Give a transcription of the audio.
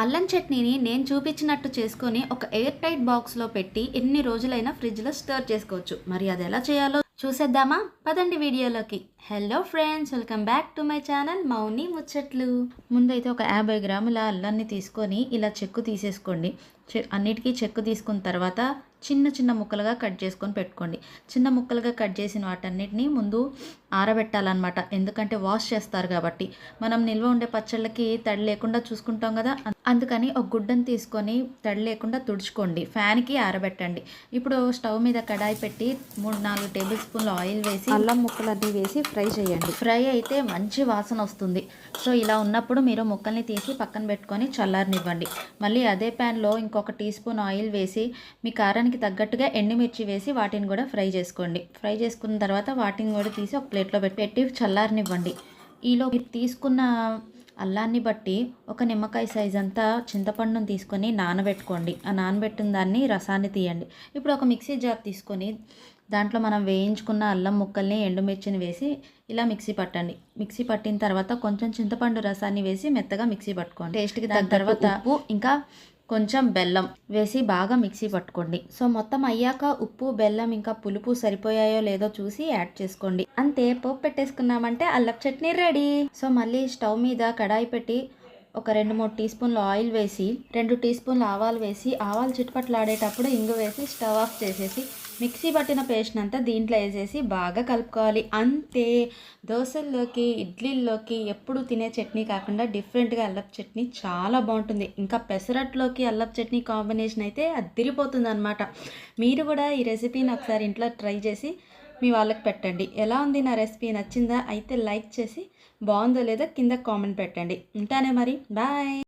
అల్లం చట్నీని నేను చూపించినట్టు చేసుకొని ఒక ఎయిర్ టైట్ బాక్స్లో పెట్టి ఎన్ని రోజులైనా ఫ్రిడ్జ్లో స్టోర్ చేసుకోవచ్చు. మరి అది ఎలా చేయాలో చూసేద్దామా? పదండి వీడియోలోకి. Hello friends welcome back to my channel Mouni Muchatlu ముందైతే ఒక యాభై గ్రాముల అల్లాన్ని తీసుకొని ఇలా చెక్కు తీసేసుకోండి. చె- అన్నిటికీ చెక్కు తీసుకున్న తర్వాత చిన్న చిన్న ముక్కలుగా కట్ చేసుకొని పెట్టుకోండి. చిన్న ముక్కలుగా కట్ చేసిన వాటన్నిటిని ముందు ఆరబెట్టాలన్నమాట. ఎందుకంటే వాష్ చేస్తారు కాబట్టి. మనం నిల్వ ఉండే పచ్చళ్ళకి తడి లేకుండా చూసుకుంటాం కదా. అందుకని ఒక గుడ్డను తీసుకొని తడి లేకుండా తుడుచుకోండి. ఫ్యాన్కి ఆరబెట్టండి. ఇప్పుడు స్టవ్ మీద కడాయి పెట్టి మూడు నాలుగు టేబుల్ స్పూన్లు ఆయిల్ వేసి అల్లం ముక్కలన్నీ వేసి ఫ్రై చేయండి. ఫ్రై అయితే మంచి వాసన వస్తుంది. సో ఇలా ఉన్నప్పుడు మీరు ముక్కల్ని తీసి పక్కన పెట్టుకొని చల్లారనివ్వండి. మళ్ళీ అదే ప్యాన్లో ఇంకొక టీ స్పూన్ ఆయిల్ వేసి మీ కారానికి తగ్గట్టుగా ఎండుమిర్చి వేసి వాటిని కూడా ఫ్రై చేసుకోండి. ఫ్రై చేసుకున్న తర్వాత వాటిని కూడా తీసి ఒక ప్లేట్లో పెట్టి పెట్టి చల్లారనివ్వండి. ఈలో మీరు తీసుకున్న అల్లాన్ని బట్టి ఒక నిమ్మకాయ సైజ్ అంతా చింతపండును తీసుకొని నానబెట్టుకోండి. ఆ నానబెట్టిన దాన్ని రసాన్ని తీయండి. ఇప్పుడు ఒక మిక్సీ జార్ తీసుకొని దాంట్లో మనం వేయించుకున్న అల్లం ముక్కల్ని ఎండుమిర్చిని వేసి ఇలా మిక్సీ పట్టండి. మిక్సీ పట్టిన తర్వాత కొంచెం చింతపండు రసాన్ని వేసి మెత్తగా మిక్సీ పట్టుకోండి. టేస్ట్కి తగ్గ తర్వాత ఉప్పు. ఇంకా కొంచెం బెల్లం వేసి బాగా మిక్సీ పట్టుకోండి. సో మొత్తం అయ్యాక ఉప్పు బెల్లం ఇంకా పులుపు సరిపోయాయో లేదో చూసి యాడ్ చేసుకోండి. అంతే పోపు పెట్టేసుకున్నామంటే అల్లపు చట్నీ రెడీ. సో మళ్ళీ స్టవ్ మీద కడాయి పెట్టి ఒక రెండు మూడు టీ స్పూన్లు ఆయిల్ వేసి రెండు టీ స్పూన్లు ఆవాలు వేసి ఆవాలు చిట్పట్లాడేటప్పుడు ఇంగు వేసి స్టవ్ ఆఫ్ చేసేసి మిక్సీ పట్టిన పేస్ట్ అంతా దీంట్లో వేసేసి బాగా కలుపుకోవాలి. అంతే. దోశల్లోకి ఇడ్లీల్లోకి ఎప్పుడు తినే చట్నీ కాకుండా డిఫరెంట్గా అల్లపు చట్నీ చాలా బాగుంటుంది. ఇంకా పెసరట్లోకి అల్లపు చట్నీ కాంబినేషన్ అయితే అదిరిపోతుంది అనమాట మీరు కూడా ఈ రెసిపీని ఒకసారి ఇంట్లో ట్రై చేసి మీ వాళ్ళకి పెట్టండి. ఎలా ఉంది నా రెసిపీ? నచ్చిందా? అయితే లైక్ చేసి బాగుందో లేదో? కింద కామెంట్ పెట్టండి. ఉంటానే మరి. బాయ్.